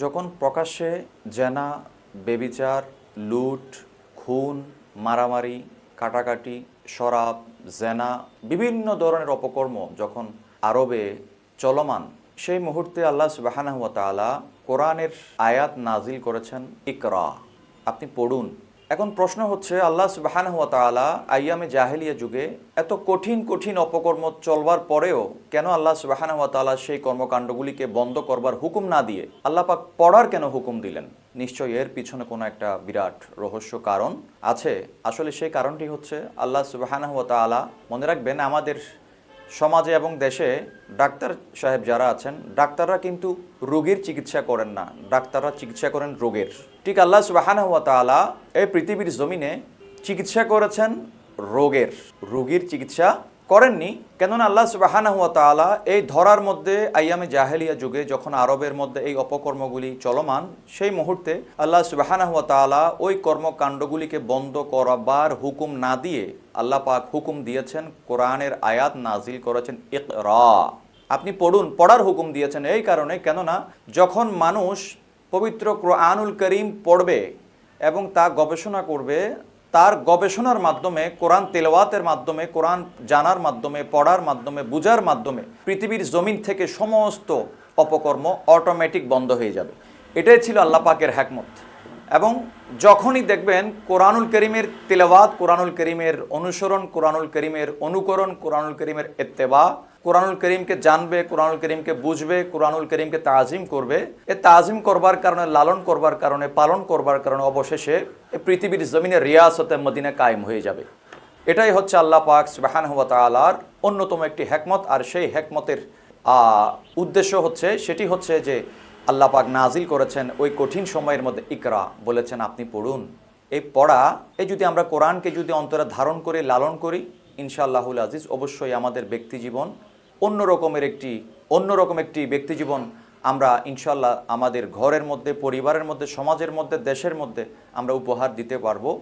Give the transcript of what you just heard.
যখন প্রকাশ্যে জেনা, বেবিচার, লুট, খুন, মারামারি, কাটাকাটি, শরাব, জেনা বিভিন্ন ধরনের অপকর্ম যখন আরবে চলমান, সেই মুহূর্তে আল্লাহ সুবাহানা তালা কোরআনের আয়াত নাজিল করেছেন, ইকরা। আপনি পড়ুন। এখন প্রশ্ন হচ্ছে, আল্লাহ সুবাহানাহু ওয়া তাআলা আইয়ামে জাহেলিয়া যুগে এত কঠিন কঠিন অপকর্ম চলবার পরেও কেন আল্লাহ সুবাহানাহু ওয়া তাআলা সেই কর্মকাণ্ডগুলিকে বন্ধ করবার হুকুম না দিয়ে আল্লাহ পাক পড়ার কেন হুকুম দিলেন? নিশ্চয়ই এর পিছনে কোনো একটা বিরাট রহস্য কারণ আছে। আসলে সেই কারণটি হচ্ছে, আল্লাহ সুবাহানাহু ওয়া তাআলা মনে রাখবেন, আমাদের সমাজে এবং দেশে ডাক্তার সাহেব যারা আছেন, ডাক্তাররা কিন্তু রোগীর চিকিৎসা করেন না। ডাক্তাররা চিকিৎসা করেন রোগের। ঠিক আল্লাহ সুবাহানাহু ওয়া তালা এই পৃথিবীর জমিনে চিকিৎসা করেছেন রোগের। রোগীর চিকিৎসা করেননি, কেননা আল্লাহ সুবাহানাহু ওয়া তাআলা এই ধরার মধ্যে আইয়ামে জাহেলিয়া যুগে যখন আরবের মধ্যে এই অপকর্মগুলি চলমান, সেই মুহূর্তে আল্লাহ সুবাহানাহু ওয়া তাআলা ওই কর্মকাণ্ডগুলিকে বন্ধ করাবার হুকুম না দিয়ে আল্লাহ পাক হুকুম দিয়েছেন, কোরআনের আয়াত নাজিল করেছেন, ইকরা। আপনি পড়ুন, পড়ার হুকুম দিয়েছেন এই কারণে, কেননা যখন মানুষ পবিত্র কোরআনুল করিম পড়বে এবং তা গবেষণা করবে তার গবেষণার মাধ্যমে, কোরআন তেলাওয়াতের মাধ্যমে, কোরআন জানার মাধ্যমে, পড়ার মাধ্যমে, বুঝার মাধ্যমে পৃথিবীর জমিন থেকে সমস্ত অপকর্ম অটোমেটিক বন্ধ হয়ে যাবে। এটাই ছিল আল্লাহ পাকের হ্যাকমত এবং যখনই দেখবেন কোরআনুল করিমের তেলাওয়াত, কোরআনুল করিমের অনুসরণ, কোরআনুল করিমের অনুকরণ, কোরআনুল করিমের এত্তেবা কোরআনুল করিমকে জানবে কোরআনুল করিমকে বুঝবে কোরআনুল করিমকে তাজিম করবে। এ তাজিম করবার কারণে লালন করবার কারণে পালন করবার কারণে অবশেষে এ পৃথিবীর জমিনে রিয়াসতে মদিনা কায়েম হয়ে যাবে। এটাই হচ্ছে আল্লাহ পাক সুবাহান হুয়া তালার অন্যতম একটি হেকমত। আর সেই হেকমতের আহ, উদ্দেশ্য হচ্ছে সেটি হচ্ছে যে আল্লাহ পাক নাজিল করেছেন ওই কঠিন সময়ের মধ্যে ইকরা বলেছেন আপনি পড়ুন। এই পড়া এই যদি আমরা কোরআনকে যদি অন্তরে ধারণ করে লালন করি ইনশাআল্লাহুল আজিজ অবশ্যই আমাদের ব্যক্তি জীবন অন্য রকমের একটি, অন্য রকম একটি ব্যক্তি জীবন আমরা ইনশাল্লাহ আমাদের ঘরের মধ্যে, পরিবারের মধ্যে, সমাজের মধ্যে, দেশের মধ্যে আমরা উপহার দিতে পারব।